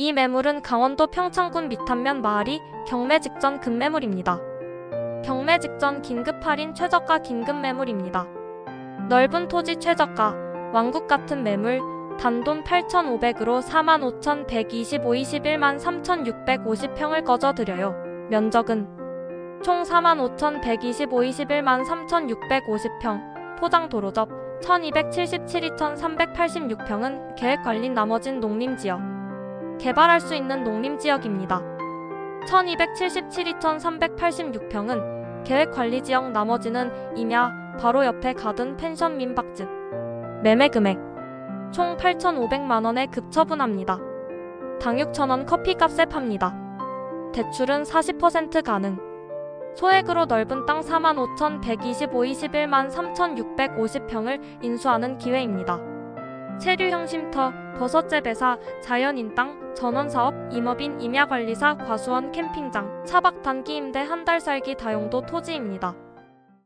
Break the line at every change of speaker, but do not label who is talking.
이 매물은 강원도 평창군 미탄면 마을이 경매 직전 급매물입니다. 경매 직전 긴급 할인 최저가 긴급 매물입니다. 넓은 토지 최저가, 왕국 같은 매물, 단돈 8,500으로 45,125 21만 3,650평을 거저드려요. 면적은 총 45,125 21만 3,650평, 포장 도로접 1,277 2,386평은 계획 관린 나머진 농림지역. 개발할 수 있는 농림지역입니다. 1277 2,386평은 계획관리지역 나머지는 임야 바로 옆에 가든 펜션 민박집. 매매 금액 총 8,500만원에 급처분합니다. 당 6,000원 커피값에 팝니다. 대출은 40% 가능. 소액으로 넓은 땅 45,125 21만 3,650평을 인수하는 기회입니다. 체류형 쉼터, 버섯재배사, 자연인 땅, 전원사업, 임업인 임야관리사, 과수원 캠핑장, 차박 단기 임대 한 달 살기 다용도 토지입니다.